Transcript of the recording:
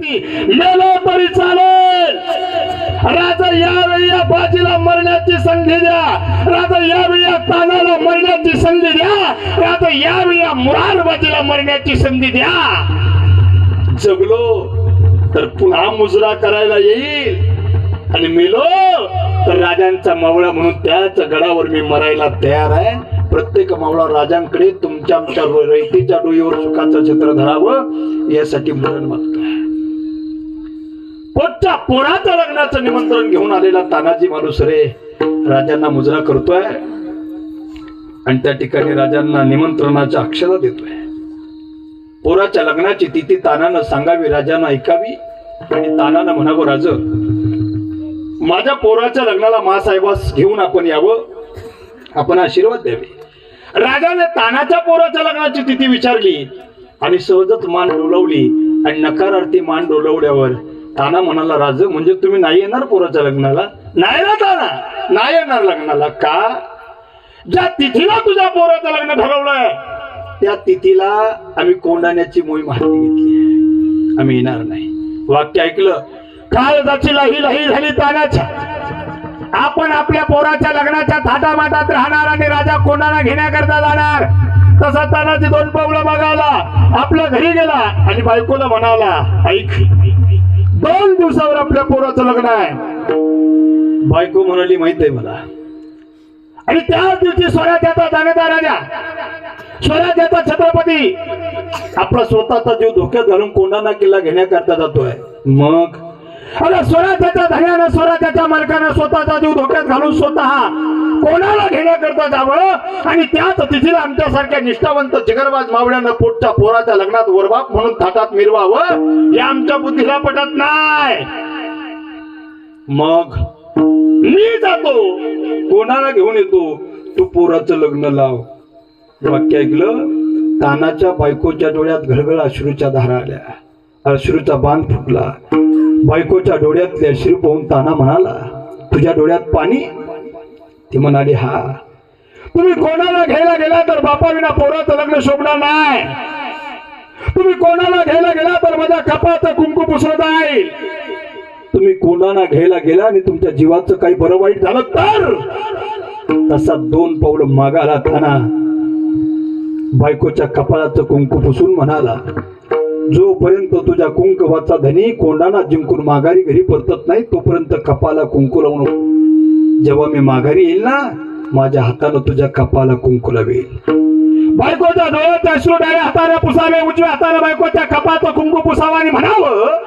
मेलो तरी चालेल. राजा यावेळी या बाजीला मरण्याची संधी द्या. राजा यावेळी या तानाला मरण्याची संधी द्या. राजा यावेळी या मुरार बाजीला मरण्याची संधी द्या. जगलो तर पुन्हा मुजरा करायला येईल. आणि मिलो तर राजांचा मावळा म्हणून त्याच गडावर मी मरायला तयार आहे. प्रत्येक मावळा राजांकडे तुमच्या आमच्या रयतीच्या डोईवर सुखाचं चित्र धरावं. यासाठी मरण मागतो पोटच्या पोराचं लग्नाचं निमंत्रण घेऊन आलेला तानाजी मालुसरे राजांना मुजरा करतोय. आणि त्या ठिकाणी राजांना निमंत्रणाच्या अक्षरा देतोय. पोराच्या लग्नाची तिथी तानानं सांगावी राजांना ऐकावी आणि तानानं म्हणावं राज माझ्या पोराच्या लग्नाला मासाहेबास घेऊन आपण यावं आपण आशीर्वाद द्यावे. राजाने तानाच्या पोराच्या लग्नाची तिथी विचारली आणि सहजच मान डोलवली आणि नकारार्थी मान डोलवल्यावर ताना म्हणाला राज म्हणजे तुम्ही नाही येणार पोराच्या लग्नाला? नाही ना ताना नाही येणार लग्नाला. का? ज्या तिथीला तुझ्या पोराचं लग्न ठरवलंय. त्या तिथीला आम्ही कोंडाण्याची मोहीम हाती घेतली आम्ही येणार नाही. वाक्य ऐकलं. काल जाची लही लही झाली तानाच्या. आपण आपल्या पोराच्या लग्नाच्या थाटामाटात राहणार आणि राजा कोंडाणा घेण्याकरता जाणार. तसा तानाची दोन पावलं बघावला आपल्या घरी गेला आणि बायकोला म्हणाला ऐक दोन दिवसावर आपल्या पोराचं लग्न आहे. बायको म्हणाली माहीत आहे मला. आणि त्याच दिवशी स्वराज्याचा जाणता राजा. स्वराज्याचा छत्रपती. आपला स्वतःचा जीव धोक्यात घालून कोंडाणा किल्ला घेण्याकरता जातोय. मग? अरे स्वराज्याच्या धन्यानं स्वराज्याच्या मालकानं स्वतःचा जीव धोक्यात घालून स्वतः कोणाला घेण्याकरता जावं? आणि त्याच तिथीला आमच्यासारख्या निष्ठावंत जिगरबाज मावळ्यानं पोटच्या पोराच्या लग्नात वरबाप म्हणून थाटात मिरवावं? हे आमच्या बुद्धीला पटत नाही. मग मी जातो. कोणाला घेऊन येतो? तू पोराचं लग्न लाव. वाक्य ऐकलं? तानाच्या बायकोच्या डोळ्यात घडघड अश्रूच्या धारा आल्या. अश्रूचा बांध फुटला. बायकोच्या डोळ्यातले अश्रू पाहून ताना म्हणाला तुझ्या डोळ्यात पाणी ती म्हणाली हा. तुम्ही कोणाला घ्यायला गेला तर बापाविना पोराचं लग्न शोभणार नाही. तुम्ही कोणाला घ्यायला गेला तर माझ्या कपाचं कुंकू पुसलं जाईल तुम्ही कोणाला घ्यायला गेला आणि तुमच्या जीवाचं काही बरं वाईट झालं तर? तसा दोन पावलं मागाला खाना बायकोच्या कपाळाचं कुंकू पुसून म्हणाला जोपर्यंत तुझ्या कुंकवाचा धनी कोंडाना जिंकून माघारी घरी परतत नाही तोपर्यंत कपाला कुंकू लावून जेव्हा मी माघारी येईल ना माझ्या हातानं तुझ्या कपाला कुंकू लावेल बायकोच्या डोळ्याच्या अश्रू डाव्या हाताने पुसावे उजव्या हाताने बायकोच्या कपाचं कुंकू पुसावा आणि म्हणावं